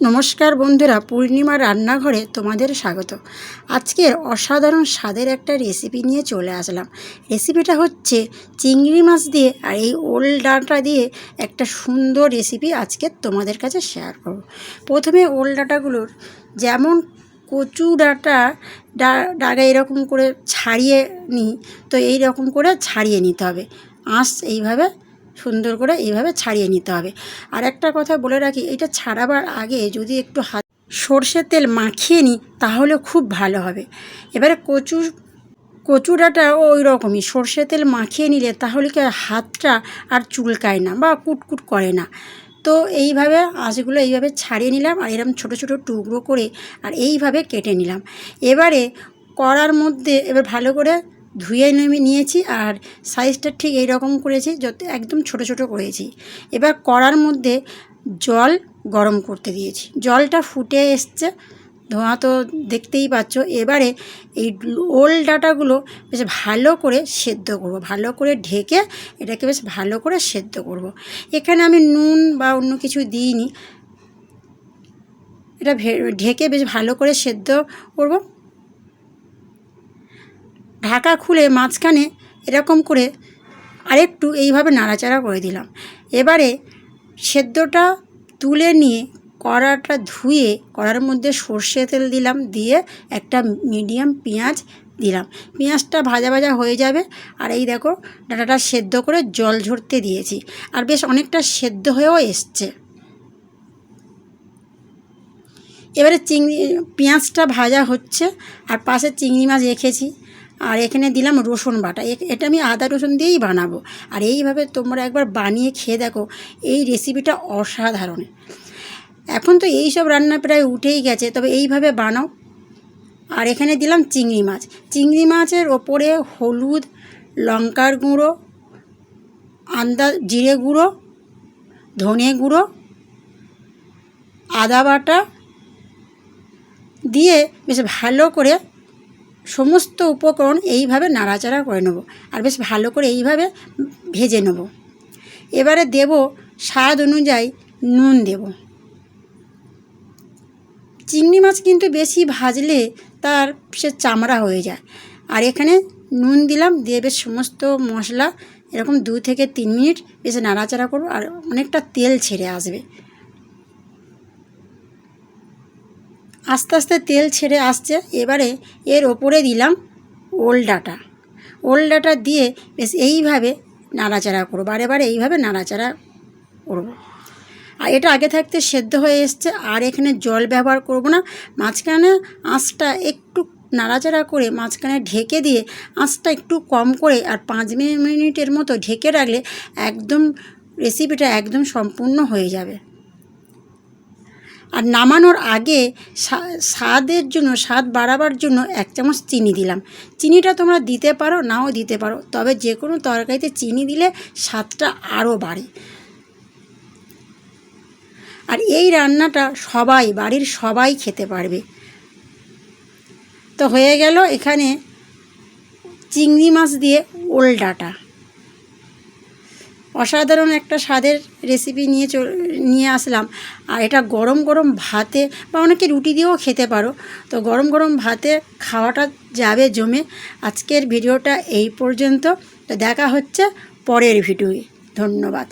নমস্কার বন্ধুরা, পূর্ণিমা রান্নাঘরে তোমাদের স্বাগত। আজকের অসাধারণ স্বাদের একটা রেসিপি নিয়ে চলে আসলাম। রেসিপিটা হচ্ছে চিংড়ি মাছ দিয়ে আর এই ওল ডাঁটা দিয়ে একটা সুন্দর রেসিপি আজকে তোমাদের কাছে শেয়ার করব। প্রথমে ওল ডাঁটাগুলোর যেমন কচু ডাঁটা ডাগা এরকম করে ছাড়িয়ে নিই তো এই রকম করে ছাড়িয়ে নিতে হবে। আঁশ এইভাবে সুন্দর করে এইভাবে ছাড়িয়ে নিতে হবে। আর একটা কথা বলে রাখি, এটা ছাড়াবার আগে যদি একটু হাত সর্ষের তেল মাখিয়ে নিই, তাহলে খুব ভালো হবে। এবারে কচু কচুরাটা ওই রকমই, সর্ষের তেল মাখিয়ে নিলে তাহলে কি হাতটা আর চুলকায় না বা কুটকুট করে না। তো এইভাবে আঁশগুলো এইভাবে ছাড়িয়ে নিলাম আর এরকম ছোটো ছোটো টুকরো করে আর এইভাবে কেটে নিলাম। এবারে করার মধ্যে এবার ভালো করে ধুয়ে নেমে নিয়েছি আর সাইজটা ঠিক এই রকম করেছি যত একদম ছোট ছোট করেছি। এবার কড়ার মধ্যে জল গরম করতে দিয়েছি। জলটা ফুটে এসছে, ধোঁয়া তো দেখতেই পাচ্ছ। এবারে এই ওল ডাটাগুলো বেশ ভালো করে সেদ্ধ করব, ভালো করে ঢেকে এটাকে বেশ ভালো করে সেদ্ধ করব। এখানে আমি নুন বা অন্য কিছু দিইনি। এটা ঢেকে বেশ ভালো করে সেদ্ধ করব। ঢাকা খুলে মাঝখানে এরকম করে আরেকটু এইভাবে নাড়াচাড়া করে দিলাম। এবারে সেদ্ধটা তুলে নিয়ে কড়াটা ধুয়ে, কড়ার মধ্যে সর্ষে তেল দিলাম, দিয়ে একটা মিডিয়াম পেঁয়াজ দিলাম। পেঁয়াজটা ভাজা ভাজা হয়ে যাবে। আর এই দেখো, ডাটাটা সেদ্ধ করে জল ঝরতে দিয়েছি। আর বেশ অনেকটা সেদ্ধ হয়েও এসছে। এবারে চিংড়ি, পেঁয়াজটা ভাজা হচ্ছে। আর পাশে চিংড়ি মাছ রেখেছি। আর এখানে দিলাম রসুন বাটা। এটা আমি আদা রসুন দিয়েই বানাবো। আর এইভাবে তোমরা একবার বানিয়ে খেয়ে দেখো, এই রেসিপিটা অসাধারণ। এখন তো এই সব রান্না প্রায় উঠেই গেছে, তবে এইভাবে বানাও। আর এখানে দিলাম চিংড়ি মাছ। চিংড়ি মাছের ওপরে হলুদ, লঙ্কার গুঁড়ো আন্দা জিরে গুঁড়ো, ধনে গুঁড়ো, আদা বাটা দিয়ে বেশ ভালো করে সমস্ত উপকরণ এইভাবে নাড়াচাড়া করে নেব আর বেশ ভালো করে এইভাবে ভেজে নেব। এবারে দেব স্বাদ অনুযায়ী নুন দেব। চিংড়ি মাছ কিন্তু বেশি ভাজলে তার সে চামড়া হয়ে যায়। আর এখানে নুন দিলাম, দিয়ে বেশ সমস্ত মশলা এরকম দু থেকে তিন মিনিট বেশ নাড়াচাড়া করব আর অনেকটা তেল ছেড়ে আসবে। আস্তে আস্তে তেল ছেড়ে আসছে। এবারে এর ওপরে দিলাম ওল ডাটা। ওল ডাটা দিয়ে বেশ এইভাবে নাড়াচাড়া করব। বারে বারে এইভাবে নাড়াচাড়া করব। আর এটা আগে থাকতে সেদ্ধ হয়ে এসছে, আর এখানে জল ব্যবহার করব না। মাঝখানে আঁচটা একটু নাড়াচাড়া করে মাঝখানে ঢেকে দিয়ে আঁচটা একটু কম করে আর পাঁচ মিনিটের মতো ঢেকে রাখলে একদম রেসিপিটা একদম সম্পূর্ণ হয়ে যাবে। আর নামানোর আগে স্বাদের জন্য, স্বাদ বাড়াবার জন্য এক চামচ চিনি দিলাম। চিনিটা তোমরা দিতে পারো, নাও দিতে পারো, তবে যে কোনো তরকারিতে চিনি দিলে স্বাদটা আরও বাড়ে। আর এই রান্নাটা সবাই, বাড়ির সবাই খেতে পারবে। তো হয়ে গেল এখানে চিংড়ি মাছ দিয়ে ওল ডাটা। অসাধারণ একটা স্বাদের রেসিপি নিয়ে নিয়ে আসলাম। আর এটা গরম গরম ভাতে বা অনেকে রুটি দিয়েও খেতে পারো। তো গরম গরম ভাতে খাওয়াটা যাবে জমে। আজকের ভিডিওটা এই পর্যন্ত। তো দেখা হচ্ছে পরের ভিডিওয়ে। ধন্যবাদ।